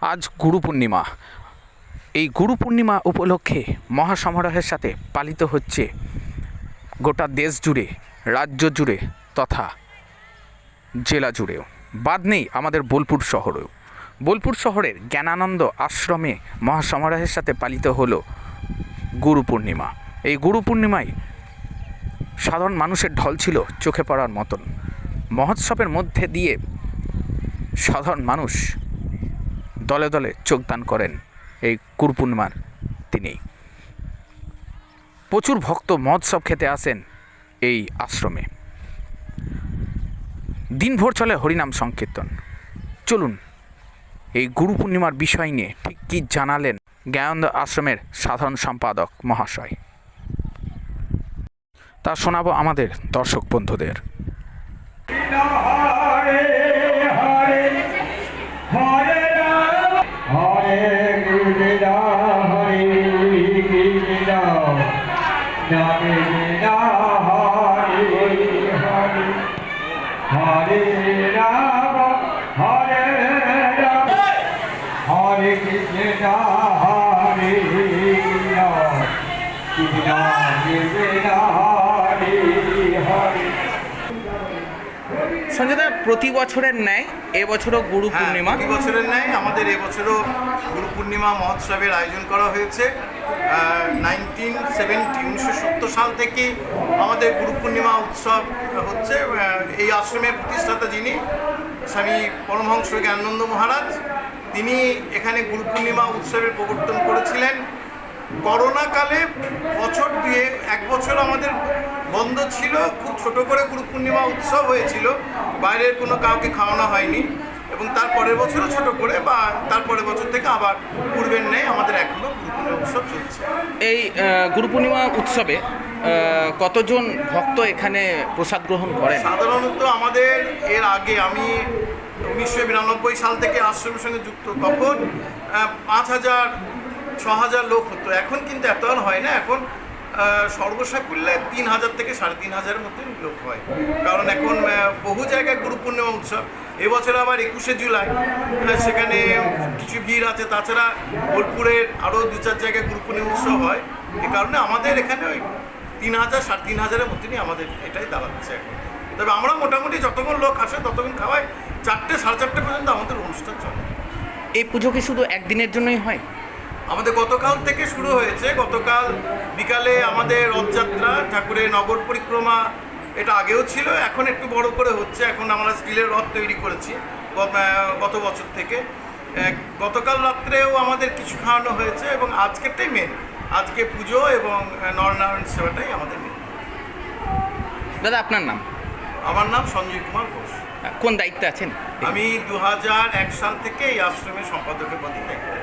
আজ গুরু পূর্ণিমা। এই গুরু পূর্ণিমা উপলক্ষে মহাসমারোহের সাথে পালিত হচ্ছে গোটা দেশ জুড়ে, রাজ্য জুড়ে তথা জেলা জুড়েও। বাদ নেই আমাদের বোলপুর শহরেও। বোলপুর শহরের জ্ঞানানন্দ আশ্রমে মহাসমারোহের সাথে পালিত হলো গুরু পূর্ণিমা। এই গুরু পূর্ণিমায় সাধারণ মানুষের ঢল ছিল চোখে পড়ার মতন। মহোৎসবের মধ্যে দিয়ে সাধারণ মানুষ দলে দলে যোগদান করেন এই গুরু তিনি। প্রচুর ভক্ত মহোৎসব খেতে আসেন এই আশ্রমে। দিনভর চলে হরিনাম সংকীর্তন। চলুন, এই গুরু পূর্ণিমার বিষয় নিয়ে ঠিক কী জানালেন জ্ঞানন্দ আশ্রমের সাধারণ সম্পাদক মহাশয়। তা শোনাবো আমাদের দর্শক বন্ধুদের। রাম রাম হরে হরে। হরে রাম হরে রাম। হরে কৃষ্ণ হরে কৃষ্ণ কৃষ্ণ কৃষ্ণ হরে হরে সঞ্জয়দা প্রতি বছরের ন্যায় এবছরও গুরু হ্যাঁ, পূর্ণিমা। প্রতি বছরের ন্যায় আমাদের এবছরও গুরু পূর্ণিমা মহোৎসবের আয়োজন করা হয়েছে। নাইনটিন সেভেন্টি উনিশশো সত্তর সাল থেকে আমাদের গুরু পূর্ণিমা উৎসব হচ্ছে। এই আশ্রমের প্রতিষ্ঠাতা যিনি স্বামী পরমহংস জ্ঞানানন্দ মহারাজ তিনি এখানে গুরু পূর্ণিমা উৎসবের প্রবর্তন করেছিলেন। করোনাকালে বছর দিয়ে এক বছর আমাদের বন্ধ ছিল খুব ছোট করে গুরু পূর্ণিমা উৎসব হয়েছিল। বাইরের কোনো কাউকে খাওয়ানো হয়নি এবং তার পরের বছরও ছোট করে বা তারপরের বছর থেকে আবার পূর্বের নেই আমাদের এখনও গুরু পূর্ণিমা উৎসব চলছে। এই গুরু পূর্ণিমা উৎসবে কতজন ভক্ত এখানে প্রসাদ গ্রহণ করেন? সাধারণত আমাদের এর আগে আমি উনিশশো বিরানব্বই সাল থেকে আশ্রমের সঙ্গে যুক্ত তখন পাঁচ হাজার ছ হাজার লোক হতো। এখন কিন্তু এত আর হয় না। এখন আহ, সর্বসাকুল্যে তিন হাজার থেকে সাড়ে তিন হাজারের মতন লোক হয়। কারণ এখন বহু জায়গায় গুরু পূর্ণিমা উৎসব। এবছর আবার একুশে জুলাই। সেখানে কিছু ভিড় আছে। তাছাড়া বোলপুরের আরও দু চার জায়গায় গুরু পূর্ণিমা উৎসব হয়। এ কারণে আমাদের এখানে ওই তিন হাজার সাড়ে তিন হাজারের মতনই আমাদের এটাই দাঁড়াচ্ছে। এখন তবে আমরা মোটামুটি যতক্ষণ লোক আসে ততক্ষণ খাওয়াই চারটে সাড়ে চারটে পর্যন্ত আমাদের অনুষ্ঠান চলে। এই পুজো কি শুধু একদিনের জন্যই হয়? আমাদের গতকাল থেকে শুরু হয়েছে। গতকাল বিকালে আমাদের রথযাত্রা ঠাকুরের নগর পরিক্রমা এটা আগেও ছিল এখন একটু বড় করে হচ্ছে। এখন আমরা স্টিলের রথ তৈরি করেছি গত বছর থেকে। গতকাল রাত্রেও আমাদের কিছু খাওয়ানো হয়েছে এবং আজকেরটাই মেন আজকে পুজো এবং নরনারায়ণ সেবাটাই আমাদের মেন দাদা আপনার নাম? আমার নাম সঞ্জয় কুমার ঘোষ। কোন দায়িত্বে আছেন? আমি দু এক সাল থেকে এই আশ্রমের সম্পাদকের পদে দায়িত্বে।